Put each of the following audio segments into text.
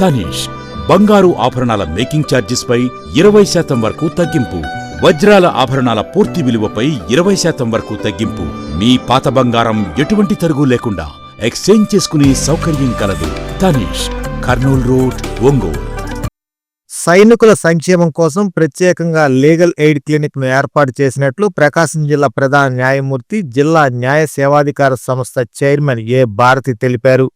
తనీష్ బంగారు ఆభరణాల మేకింగ్ ఛార్జెస్పై ఇరవై శాతం వరకు తగ్గింపు వజ్రాల ఆభరణాల పూర్తి విలువపై ఇరవై శాతం వరకు తగ్గింపు. మీ పాత బంగారం ఎటువంటి తరుగు లేకుండా ఎక్స్చేంజ్ చేసుకునే సౌకర్యం కలదు. తనీష్ కర్నూల్ రోడ్ ఒంగోలు. సైనికుల సంక్షేమం కోసం ప్రత్యేకంగా లీగల్ ఎయిడ్ క్లినిక్ను ఏర్పాటు చేసినట్లు ప్రకాశం జిల్లా ప్రధాన న్యాయమూర్తి జిల్లా న్యాయ సేవాధికార సంస్థ చైర్మన్ ఏ. భారతి తెలిపారు.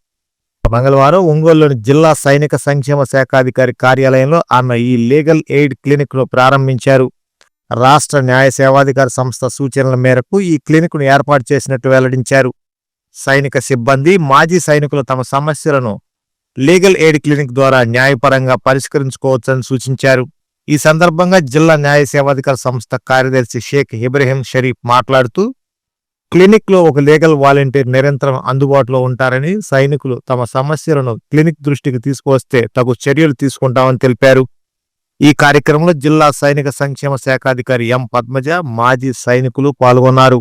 మంగళవారం ఒంగోలులోని జిల్లా సైనిక సంక్షేమ శాఖాధికారి కార్యాలయంలో ఆమె ఈ లీగల్ ఎయిడ్ క్లినిక్ను ప్రారంభించారు. రాష్ట్ర న్యాయ సేవాధికార సంస్థ సూచనల మేరకు ఈ క్లినిక్ను ఏర్పాటు చేసినట్టు వెల్లడించారు. సైనిక సిబ్బంది మాజీ సైనికులు తమ సమస్యలను లీగల్ ఎయిడ్ క్లినిక్ ద్వారా న్యాయపరంగా పరిష్కరించుకోవచ్చని సూచించారు. ఈ సందర్భంగా జిల్లా న్యాయ సేవాధికార సంస్థ కార్యదర్శి షేక్ ఇబ్రహీం షరీఫ్ మాట్లాడుతూ క్లినిక్లో ఒక లీగల్ వాలంటీర్ నిరంతరం అందుబాటులో ఉంటారని సైనికులు తమ సమస్యలను క్లినిక్ దృష్టికి తీసుకువస్తే తగు చర్యలు తీసుకుంటామని తెలిపారు. ఈ కార్యక్రమంలో జిల్లా సైనిక సంక్షేమ శాఖాధికారి ఎం పద్మజ మాజీ సైనికులు పాల్గొన్నారు.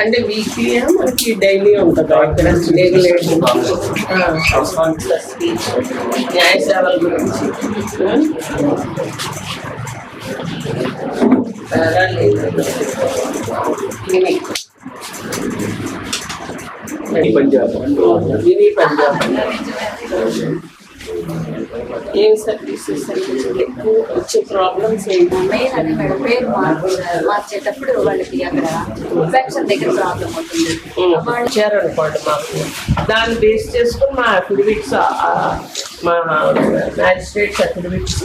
అంటే వీక్లీ మనకి డైలీ ఉంటుంది ఇక్కడ లీగల్ ఎయిడ్ న్యాయ సేవల గురించి paralegal clinic Punjab mini Punjab ఏం సర్వీసెస్ ఎక్కువ వచ్చే ప్రాబ్లమ్స్ మెయిన్ అది మేడం పేరు మార్పు మార్చేటప్పుడు వాళ్ళకి అక్కడ ఇన్ఫెక్షన్ దగ్గర ప్రాబ్లం అవుతుంది. వాళ్ళు ఇచ్చారనుకోండి మాకు. దాన్ని బేస్ చేసుకుని మా అఫిడవిట్స్ మా మ్యాజిస్ట్రేట్స్ అఫిడవిట్స్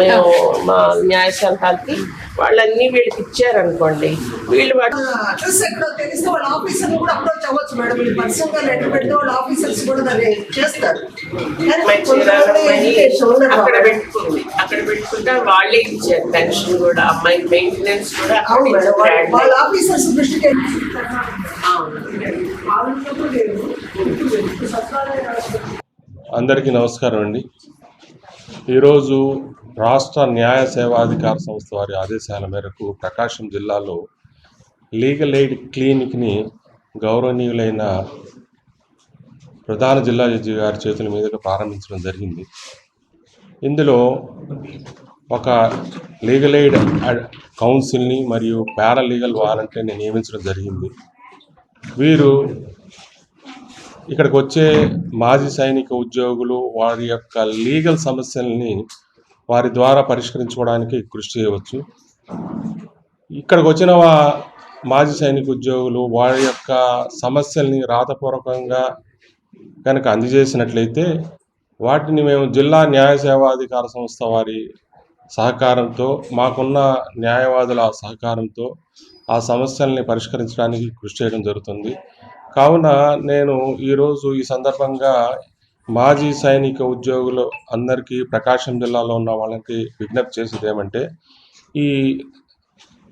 మేము మా న్యాయశాఖకి వాళ్ళన్నీ వీళ్ళకి ఇచ్చారనుకోండి వీళ్ళు వాటి అడ్రస్ ఎక్కడో తెలిస్తే వాళ్ళ ఆఫీసర్లు కూడా అప్రోచ్ అవ్వచ్చు మేడం. వీళ్ళు పర్సనల్గా లెటర్ పెడితే వాళ్ళ ఆఫీసర్స్ కూడా దాన్ని చేస్తారు. కానీ మంచి కొంతమంది education ఉండదు అక్కడ వాళ్ళకి. పెట్టుకుంది. అక్కడ పెట్టుకుంటే వాళ్ళే ఇచ్చారు. పెన్షన్ కూడా అమ్మాయి మెయింటెనెన్స్ కూడా అక్కడ అవును మేడం. వాళ్ళ- ఇచ్చారు. వాళ్ళ ఆఫీసర్స్ దృష్టికి అందరికీ నమస్కారం అండి. ఈరోజు రాష్ట్ర న్యాయ సేవాధికార సంస్థ వారి ఆదేశాల మేరకు ప్రకాశం జిల్లాలో లీగల్ ఎయిడ్ క్లినిక్ని గౌరవనీయులైన ప్రధాన జిల్లా జడ్జి గారి చేతుల మీదుగా ప్రారంభించడం జరిగింది. ఇందులో ఒక లీగల్ ఎయిడ్ కౌన్సిల్ని మరియు పారాలీగల్ వాలంటీర్ని నియమించడం జరిగింది. వీరు ఇక్కడికి వచ్చే మాజీ సైనిక ఉద్యోగులు వారి యొక్క లీగల్ సమస్యల్ని వారి ద్వారా పరిష్కరించుకోవడానికి కృషి చేయవచ్చు. ఇక్కడికి వచ్చిన మాజీ సైనిక ఉద్యోగులు వారి యొక్క సమస్యల్ని రాతపూర్వకంగా కనుక అందజేసినట్లయితే వాటిని మేము జిల్లా న్యాయ సేవాధికార సంస్థ వారి సహకారంతో మాకున్న న్యాయవాదుల సహకారంతో ఆ సమస్యల్ని పరిష్కరించడానికి కృషి చేయడం జరుగుతుంది. కావున నేను ఈరోజు ఈ సందర్భంగా మాజీ సైనిక ఉద్యోగులు అందరికీ ప్రకాశం జిల్లాలో ఉన్న వాళ్ళకి విజ్ఞప్తి చేసేది ఏమంటే ఈ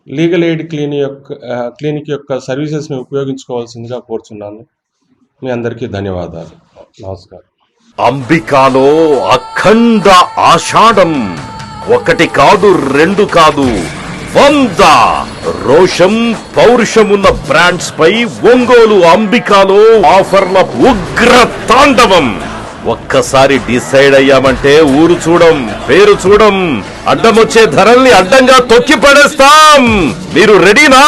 లీగల్ ఎయిడ్ క్లినిక్ యొక్క క్లినిక్ యొక్క సర్వీసెస్ని ఉపయోగించుకోవాల్సిందిగా కోరుచున్నాను. మీ అందరికీ ధన్యవాదాలు. నమస్కారం. అంబికాలో అఖండ ఆషాఢం. ఒకటి కాదు రెండు కాదు. వంద రోషం పౌరుషమున్న బ్రాండ్స్ పై ఒంగోలు అంబికాలో ఆఫర్ల ఉగ్ర తాండవం. ఒక్కసారి డిసైడ్ అయ్యామంటే ఊరు చూడం పేరు చూడం. అడ్డమొచ్చే ధరల్ని అడ్డంగా తొక్కి పడేస్తాం. మీరు రెడీనా?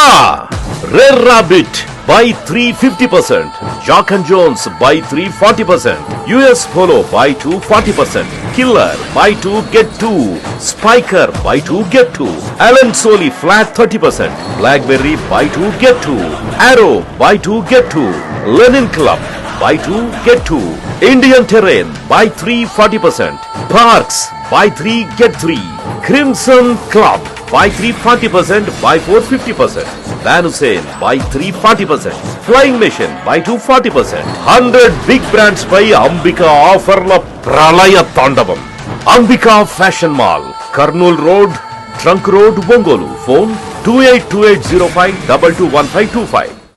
Rare Rabbit buy three fifty percent. Jock & Jones buy 3 40%. US Polo buy 2 40%. Killer buy 2 get 2. Spiker buy 2 get 2. Alan Soli flat 30%. Blackberry buy 2 get 2. Arrow buy 2 get 2. Lenin Club buy 2 get 2. Indian Terrain buy 3 40%. Parks buy 3 get 3. Crimson Club buy three forty percent buy four fifty percent van sale buy three forty percent Flying Machine buy two forty percent hundred big brands పై అంబిక ఆఫర్ల ప్రళయ తాండవం Ambika fashion mall Kurnool road trunk road Ongole phone two eight two eight zero five double two one five two five